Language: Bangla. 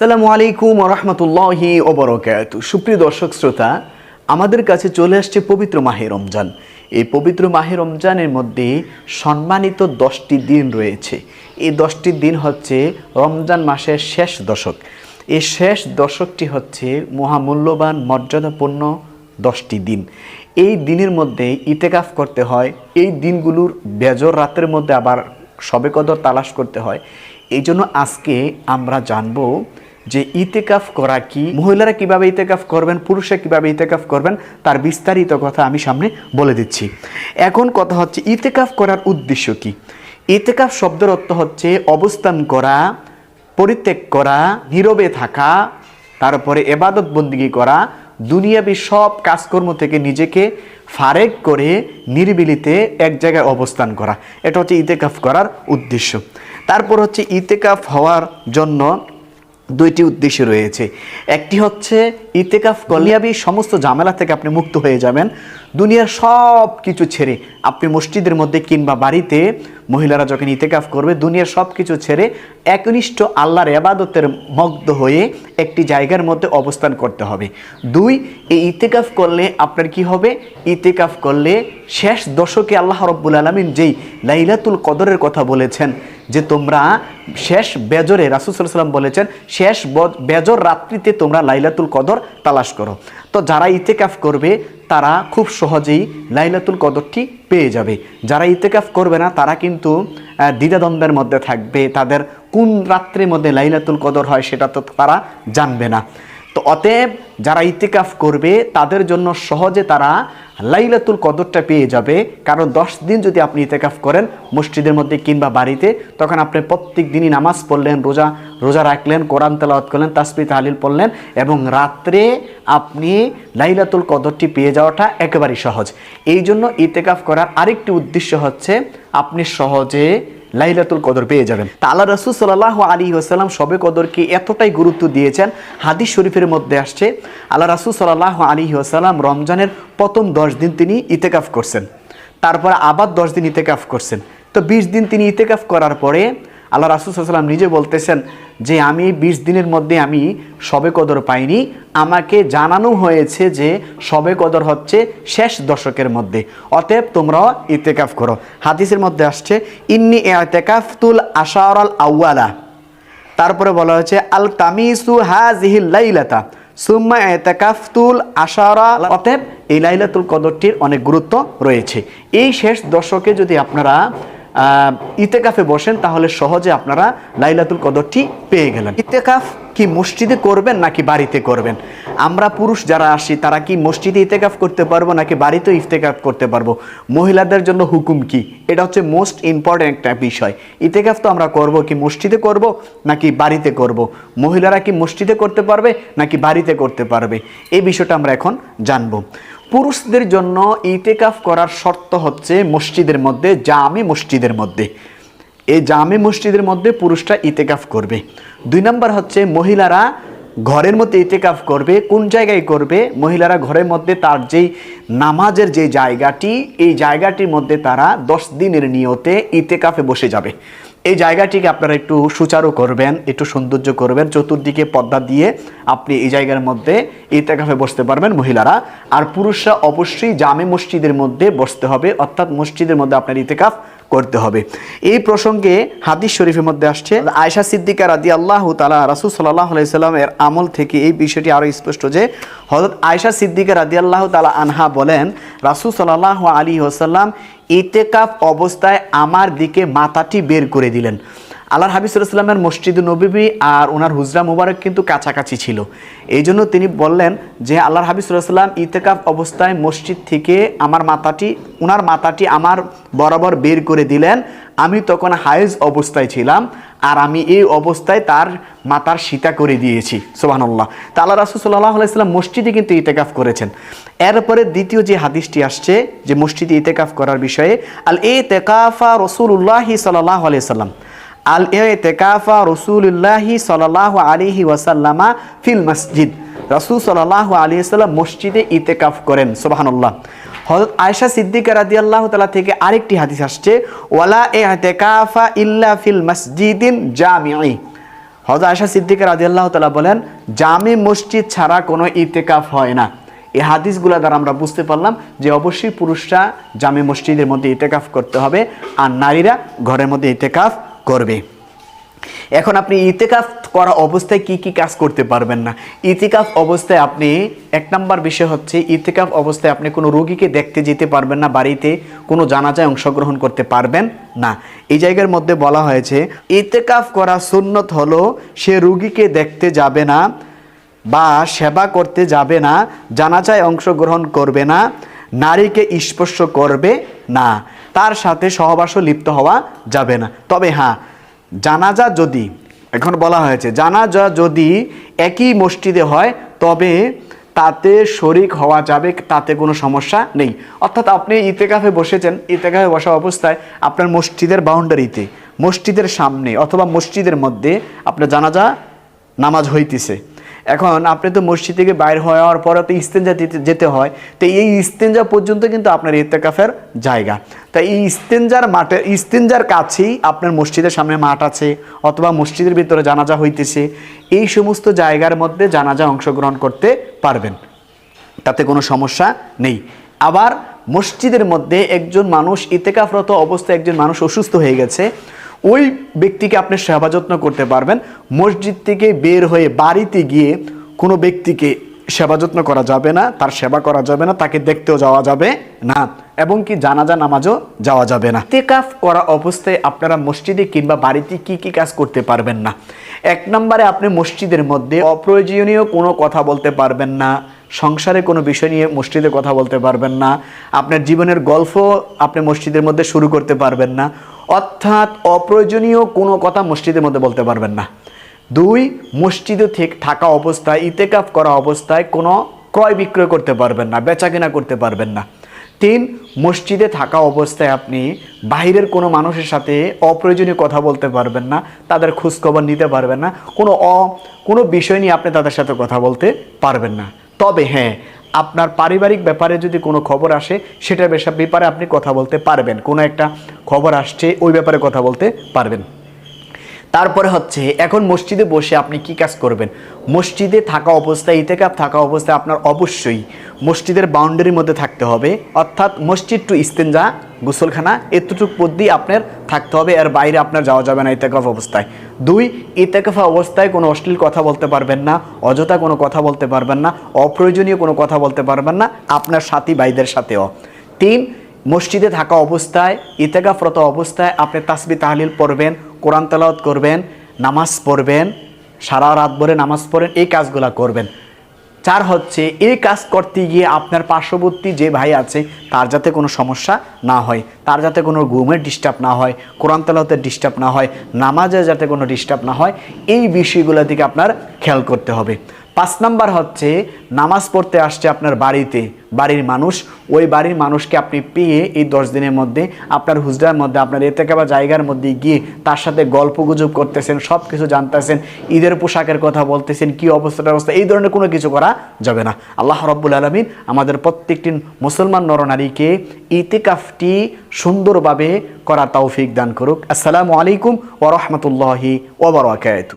সালামু আলাইকুম রহমতুল্লাহি ওবরকাত সুপ্রিয় দর্শক, শ্রোতা, আমাদের কাছে চলে আসছে পবিত্র মাহে রমজান। এই পবিত্র মাহে রমজানের মধ্যে সম্মানিত দশটি দিন রয়েছে। এই দশটি দিন হচ্ছে রমজান মাসের শেষ দশক। এই শেষ দশকটি হচ্ছে মহামূল্যবান, মর্যাদাপূর্ণ দশটি দিন। এই দিনের মধ্যে ইতেকাফ করতে হয়, এই দিনগুলোর বেজর রাতের মধ্যে আবার সবে কদর তালাশ করতে হয়। এই জন্য আজকে আমরা জানব যে ইতেকাফ করা কি, মহিলারা কীভাবে ইতেকাফ করবেন, পুরুষরা কীভাবে ইতেকাফ করবেন, তার বিস্তারিত কথা আমি সামনে বলে দিচ্ছি। এখন কথা হচ্ছে, ইতেকাফ করার উদ্দেশ্য কি? ইতেকাফ শব্দের অর্থ হচ্ছে অবস্থান করা, পরিত্যাগ করা, নীরবে থাকা, তারপরে এবাদত বন্দিগি করা, দুনিয়াবি সব কাজকর্ম থেকে নিজেকে ফারেক করে নিরিবিলিতে এক জায়গায় অবস্থান করা। এটা হচ্ছে ইতেকাফ করার উদ্দেশ্য। তারপর হচ্ছে ইতেকাফ হওয়ার জন্য দুইটি উদ্দেশ্য রয়েছে। একটি হচ্ছে ইতেকাফ কলিয়াবি সমস্ত ঝামেলা থেকে আপনি মুক্ত হয়ে যাবেন। দুনিয়ার সব কিছু ছেড়ে আপনি মসজিদের মধ্যে কিংবা বাড়িতে মহিলারা যখন ইতেকাফ করবে, দুনিয়ার সব কিছু ছেড়ে একনিষ্ঠ আল্লাহর এবাদতের মগ্ধ হয়ে একটি জায়গার মধ্যে অবস্থান করতে হবে। দুই, এই ইতেকাফ করলে আপনার কি হবে? ইতেকাফ করলে শেষ দশকে আল্লাহ রব্বুল আলমিন যেই লাইলাতুল কদরের কথা বলেছেন যে তোমরা শেষ বেজরে রাসুসাল্লাম বলেছেন, শেষ বেজর রাত্রিতে তোমরা লাইলাতুল কদর তালাশ করো। তো যারা ইতেকাফ করবে, তারা খুব সহজেই লাইলাতুল কদরটি পেয়ে যাবে। যারা ইতেকাফ করবে না, তারা কিন্তু দ্বিধাদ্বন্দ্বের মধ্যে থাকবে। তাদের কোন রাত্রের মধ্যে লাইলাতুল কদর হয়, সেটা তো তারা জানবে না। তো অতএব যারা ইতিকাফ করবে, তাদের জন্য সহজে তারা লাইলাতুল কদরটা পেয়ে যাবে। কারণ দশ দিন যদি আপনি ইতেকাফ করেন মসজিদের মধ্যে কিংবা বাড়িতে, তখন আপনি প্রত্যেক দিনই নামাজ পড়লেন, রোজা রোজা রাখলেন, কোরআন তেলাওয়াত করলেন তাসবি তাহলিল পড়লেন এবং রাত্রে আপনি লাইলাতুল কদরটি পেয়ে যাওয়াটা একেবারেই সহজ। এই জন্য ইতেকাফ করার আরেকটি উদ্দেশ্য হচ্ছে, আপনি সহজে লাইলাতুল কদর পেয়ে যাবেন। তা আল্লাহ রসুল সাল্লাহ আলী ওসাল্লাম সবে কদরকে এতটাই গুরুত্ব দিয়েছেন। হাদিস শরীফের মধ্যে আসছে, আল্লাহ রাসুল সাল্লাহ আলী ওসাল্লাম রমজানের প্রথম দশ দিন তিনি ইতেকাফ করছেন। তারপর আবার দশ দিন ইতেকাফ করছেন। তো বিশ দিন তিনি ইতেকাফ করার পরে আল্লাহ রাসুল সাল্লাম নিজে বলতেছেন যে আমি বিশ দিনের মধ্যে আমি সবে কদর পাইনি, আমাকে জানানো হয়েছে যে সবে কদর হচ্ছে শেষ দশকের মধ্যে। অতএব তোমরাও ইতেকাফ করো। হাদিসের মধ্যে আসছে, ইন্নি এতেকাফতুল আশারাল আউয়ালা। তারপরে বলা হয়েছে, আল তামিসু হাজিহিল লাইলাতা। সুম্মা এতেকাফতুল আশারা। অতএব এই লাইলাতুল কদরটির অনেক গুরুত্ব রয়েছে। এই শেষ দশকে যদি আপনারা ইতেকাফে বসেন তাহলে সহজে আপনারা লাইলাতুল কদরটি পেয়ে গেলেন। ইতেকাফ কি মসজিদে করবেন নাকি বাড়িতে করবেন? আমরা পুরুষ যারা আসি, তারা কি মসজিদে ইতেকাফ করতে পারব নাকি বাড়িতে ইফতেকাফ করতে পারব? মহিলাদের জন্য হুকুম কি? এটা হচ্ছে মোস্ট ইম্পর্টেন্ট একটা বিষয়। ইতেকাফ তো আমরা করব কি মসজিদে করব নাকি বাড়িতে করব? মহিলারা কি মসজিদে করতে পারবে নাকি বাড়িতে করতে পারবে? এই বিষয়টা আমরা এখন জানব। পুরুষদের জন্য ইতেকাফ করার শর্ত হচ্ছে মসজিদের মধ্যে, জামি মসজিদের মধ্যে। এই জামে মসজিদের মধ্যে পুরুষরা ইতেকাফ করবে। দুই নম্বর হচ্ছে মহিলারা ঘরের মধ্যে ইতেকাফ করবে, কোন জায়গায় করবে? মহিলারা ঘরের মধ্যে তার যেই নামাজের যে জায়গাটি, এই জায়গাটির মধ্যে তারা দশ দিনের নিয়তে ইতেকাফে বসে যাবে। এই জায়গাটিকে আপনারা একটু সুচারু করবেন, একটু সৌন্দর্য করবেন, চতুর্দিকে পর্দা দিয়ে আপনি এই জায়গার মধ্যে ইতেকাফে বসতে পারবেন মহিলারা। আর পুরুষরা অবশ্যই জামে মসজিদের মধ্যে বসতে হবে, অর্থাৎ মসজিদের মধ্যে আপনার ইতেকাফ করতে হবে। এই প্রসঙ্গে হাদিস শরীফের মধ্যে আসছে আয়সা সিদ্দিকা রাদি আল্লাহ তালা রাসুল সাল্লাহ আলাইসাল্লামের আমল থেকে এই বিষয়টি আরও স্পষ্ট যে হজরত আয়সা সিদ্দিকা রাদি আল্লাহ তালা আনহা বলেন, রাসুল সাল্লাহ আলী ওসাল্লাম ইতেকাফ অবস্থায় আমার দিকে মাথাটি বের করে দিলেন। আল্লাহর হাবিবুল্লাহামের মসজিদ নবীবী আর ওনার হুজরা মুবারক কিন্তু কাছাকাছি ছিল। এই জন্য তিনি বললেন যে আল্লাহর হাবিবুল্লাহাম ইতেকাফ অবস্থায় মসজিদ থেকে আমার মাথাটি ওনার মাথাটি আমার বরাবর বের করে দিলেন। আমি তখন হায়েজ অবস্থায় ছিলাম আর আমি এই অবস্থায় তার মাতার সীতা করে দিয়েছি। সোবাহান্লাহ তা আল্লাহ রাসুল সাল্লাহ আলাইসাল্লাম মসজিদে কিন্তু ইতেকাফ করেছেন। এরপরে দ্বিতীয় যে হাদিসটি আসছে, যে মসজিদে ইতেকাফ করার বিষয়ে আল এ তেকাফা রসুল্লাহি সাল্লাহ আলাইসাল্লাম আল এতেকাফা রসুল্লাহি সাল্লাহ আলিহি ওয়াসাল্লামা ফিল মসজিদ। রসুল সাল্লাহ আলী সাল্লাম মসজিদে ইতেকাফ করেন, সোবাহানুল্লাহ। হজরত আয়সা সিদ্দিকা রাদি আল্লাহ তালা থেকে আরেকটি হাদিস আসছে, ওয়ালা এ এতেকাফা ইল্লা ফিল মসজিদিন জামিআ হজরত আয়সা সিদ্দিকা আল্লাহ তালা বলেন, জামে মসজিদ ছাড়া কোনো ইতেকাফ হয় না। এই হাদিসগুলো দ্বারা আমরা বুঝতে পারলাম যে অবশ্যই পুরুষরা জামে মসজিদের মধ্যে ইতেকাফ করতে হবে, আর নারীরা ঘরের মধ্যে ইতেকাফ করবে। এখন আপনি ইতিকাফ করা অবস্থায় কি কি কাজ করতে পারবেন না? ইতিকাফ অবস্থায় আপনি, এক নাম্বার বিষয় হচ্ছে, ইতিকাফ অবস্থায় আপনি কোনো রোগীকে দেখতে যেতে পারবেন না, বাড়িতে কোনো জানাজায় অংশগ্রহণ করতে পারবেন না। এই জায়গার মধ্যে বলা হয়েছে, ইতেকাফ করা সুন্নত হলো, সে রুগীকে দেখতে যাবে না বা সেবা করতে যাবে না, জানাজায় অংশগ্রহণ করবে না, নারীকে স্পর্শ করবে না। তার সাথে সহবাসও লিপ্ত হওয়া যাবে না। তবে হ্যাঁ জানাজা যদি, এখন বলা হয়েছে, জানাজা যদি একই মসজিদে হয়, তবে তাতে শরিক হওয়া যাবে, তাতে কোনো সমস্যা নেই। অর্থাৎ আপনি ইতেকাফে বসেছেন ইতেকাফে বসা অবস্থায় আপনার মসজিদের বাউন্ডারিতে, মসজিদের সামনে অথবা মসজিদের মধ্যে আপনার জানাজা নামাজ হইতেছে। এখন আপনি তো মসজিদ থেকে বাইর হওয়ার পরে তো ইস্তেঞ্জা যেতে হয়, তো এই ইস্তেঞ্জা পর্যন্ত কিন্তু আপনার ইত্তেকাফের জায়গা। তাই এই ইস্তেঞ্জার মাঠে ইস্তেঞ্জার কাছেই আপনার মসজিদের সামনে মাঠ আছে, অথবা মসজিদের ভিতরে জানাজা হইতেছে, এই সমস্ত জায়গার মধ্যে জানাজা অংশগ্রহণ করতে পারবেন। তাতে কোনো সমস্যা নেই। আবার মসজিদের মধ্যে একজন মানুষ ইতেকাফরত অবস্থায় একজন মানুষ অসুস্থ হয়ে গেছে ওই ব্যক্তিকে আপনি সেবা যত্ন করতে পারবেন। মসজিদ থেকে বের হয়ে বাড়িতে গিয়ে কোনো ব্যক্তিকে সেবা যত্ন করা যাবে না, তার সেবা করা যাবে না, তাকে দেখতেও যাওয়া যাবে না, এবং কি জানাজা, নামাজও যাওয়া যাবে না। তেকাফ করা অবস্থায় আপনারা মসজিদে কিংবা বাড়িতে কি কি কাজ করতে পারবেন না। এক নম্বরে আপনি মসজিদের মধ্যে অপ্রয়োজনীয় কোনো কথা বলতে পারবেন না, সংসারে কোনো বিষয় নিয়ে মসজিদে কথা বলতে পারবেন না, আপনার জীবনের গল্প আপনি মসজিদের মধ্যে শুরু করতে পারবেন না অর্থাৎ অপ্রয়োজনীয় কোনো কথা মসজিদের মধ্যে বলতে পারবেন না। দুই, মসজিদে থেকে থাকা অবস্থায়, ইতেকাফ করা অবস্থায় কোনো ক্রয় বিক্রয় করতে পারবেন না, বেচা কেনা করতে পারবেন না। তিন, মসজিদে থাকা অবস্থায় আপনি বাহিরের কোনো মানুষের সাথে অপ্রয়োজনীয় কথা বলতে পারবেন না, তাদের খোঁজখবর নিতে পারবেন না, কোনো অ, কোনো বিষয় নিয়ে আপনি তাদের সাথে কথা বলতে পারবেন না। তবে হ্যাঁ আপনার পারিবারিক ব্যাপারে যদি কোনো খবর আসে সেটার ব্যাপারে আপনি কথা বলতে পারবেন। কোনো একটা খবর আসছে, ওই ব্যাপারে কথা বলতে পারবেন। তারপরে হচ্ছে, এখন মসজিদে বসে আপনি কি কাজ করবেন? মসজিদে থাকা অবস্থায় ইতেকাপ থাকা অবস্থায় আপনার অবশ্যই মসজিদের বাউন্ডারির মধ্যে থাকতে হবে। অর্থাৎ মসজিদ টু ইস্তেঞ্জা গোসলখানা, এতটুক পদ্ধতি আপনার থাকতে হবে। এর বাইরে আপনার যাওয়া যাবে না ইতেকাফ অবস্থায়। দুই, ইতেকাফা অবস্থায় কোনো অশ্লীল কথা বলতে পারবেন না, অযথা কোনো কথা বলতে পারবেন না, অপ্রয়োজনীয় কোনো কথা বলতে পারবেন না, আপনার সাথী ভাইদের সাথেও। তিন মসজিদে থাকা অবস্থায় ইতেকাফরত অবস্থায় আপনি তাসবি তাহলিল পড়বেন, কোরআন তেলাওয়াত করবেন, নামাজ পড়বেন, সারা রাত ভরে নামাজ পড়েন, এই কাজগুলো করবেন। চার হচ্ছে, এই কাজ করতে গিয়ে আপনার পার্শ্ববর্তী যে ভাই আছে, তার যাতে কোনো সমস্যা না হয়, তার যাতে কোনো ঘুমের ডিস্টার্ব না হয়, কোরআন তেলাওয়াতের ডিস্টার্ব না হয় নামাজে যাতে কোনো ডিস্টার্ব না হয়, এই বিষয়গুলো দিকে আপনার খেয়াল করতে হবে। পাঁচ নাম্বার হচ্ছে, নামাজ পড়তে আসছে আপনার বাড়িতে, বাড়ির মানুষ, ওই বাড়ির মানুষকে আপনি পেয়ে এই দশ দিনের মধ্যে আপনার হুজরার মধ্যে, আপনার এতে বা জায়গার মধ্যে গিয়ে তার সাথে গল্প গুজব করতেছেন সব কিছু জানতেছেন, ঈদের পোশাকের কথা বলতেছেন, কি অবস্থা অবস্থা, এই ধরনের কোনো কিছু করা যাবে না। আল্লাহ রব্বুল আলমিন আমাদের প্রত্যেকটি মুসলমান নরনারীকে ইতিকাফটি সুন্দরভাবে করা তৌফিক দান করুক। আসসালামু আলাইকুম ওরহমতুল্লাহি ওবরাকাত